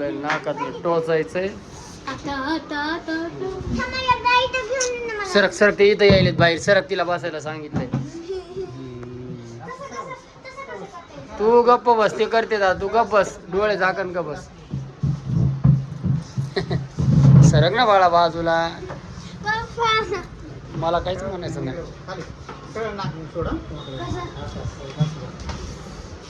आपल्याला नाकात टोचायचंय. सरक सरक ते इथं यायलेत बाहेर. सरक तिला बसायला सांगितलंय. तू गप्प बस ते करते दा. तू गप्प बस. डोळे झाकण का बस? सरक ना बाळा बाजूला. मला काहीच म्हणायचं नाही.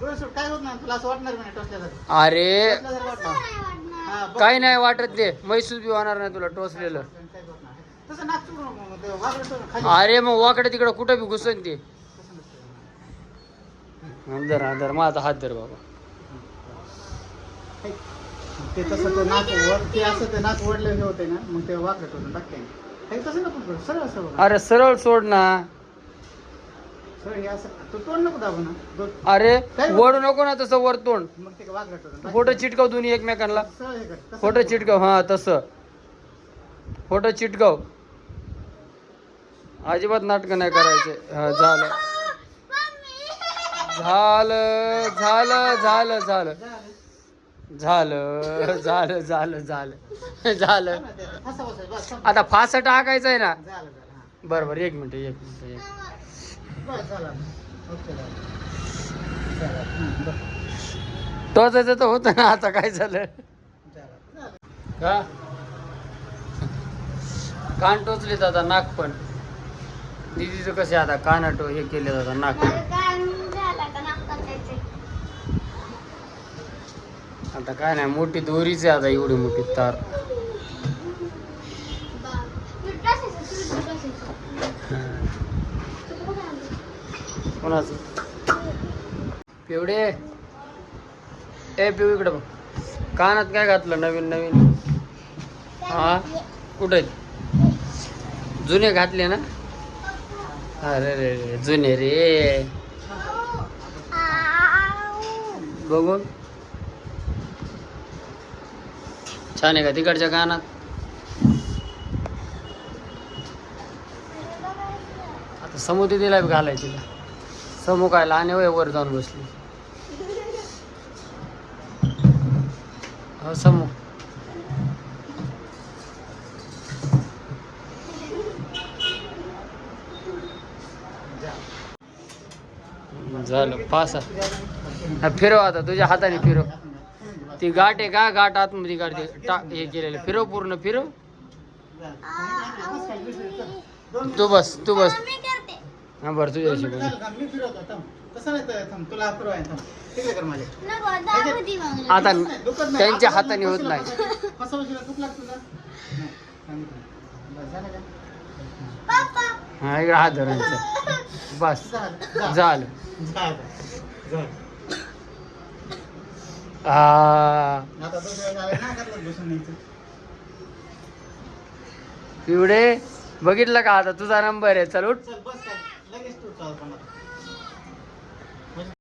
काय होत नाही तुला असं वाटणार नाही टोचल्यासारखं? अरे टोचल्यासारखं वाटणार. हां बघ. काय नाही वाटत ते. मैसूस बी होणार नाही तुला टोचलेलं. काहीच होत नाही. तसं नाक चोरून नको, मग ते वाकडं खाली. अरे मग वाकडे तिकडं कुठं बी घुसन ते. तसं नसतं. धर हा धर माझा हात धर बाबा. ते तसं ते नाक वर ते असं ते नाक वडलं हे होते ना मग ते वाकडं टोचून टाकते हे तसं नको करू सरळ बघा. अरे सरळ सोड ना सरळ हे असं तू तोंड नको दाबू ना दोन- अरे वडू नको ना तसं वर तोंड. फोटो चिटकव दोन्ही एकमेकांना. फोटो. चिटकव हा तसं. फोटो चिटकव. अजिबात नाटक नाही करायचे. हा झालं. झालं झालं झालं झालं. झालं झालं झालं झालं. झालं. आता फास टाकायचं आहे ना. बरं बरं एक मिनिट एक मिनिट एक बस झालं ओके झालं झालं बस. टोचायचं तर होतं ना आता काय झालं? का? कान टोचले आता नाक पण. दिदीचं कसे आता कान टो हे केले जातात नाक. आता काय नाही मोठी दोरीच आहे आता एवढी मोठी तार बा- तू टोचायचं, तू टोचायचं. तू कुठं आली? कोणाचं पिवडे. ए पिऊ इकडं बघ. कानात काय घातलं नवीन नवीन? हा? कुठे जुने घातले ना? अरे रे रे जुने रे. बघून. छान आहे का तिकडच्या कानात? आता समुद्री दिला घालायची. समू काय लहान आहे होय, वर जाऊन बसली. हो समू झालं पास फिरव आता तुझ्या हाताने फिरव ती गाठ आहे का? गाठ आतमध्ये काढते. टा हे केलेलं. फिरव पूर्ण फिरव तू बस तू बस. हा मी फिरवतो थांब तसं नाही तर थांब तुला फिरवाय थांब तिकडे कर माझ्या नको, दे. आता दुखत नाही. त्यांच्या हाताने होत नाही फसलं- फसवं शिला दुख लागतं नाही, सांगितलं. बस, झालं का? पप्पा. हा इकडे हात धरायचं बस झालं, झालं. झालं झालं. झालं. हा आता दुसऱ्या गावी नाकातलं घुसून न्यायचं. पिवडे बघितलं का आता तुझा नंबर आहे चल उठ चल बस काय लगेच तू चालपणा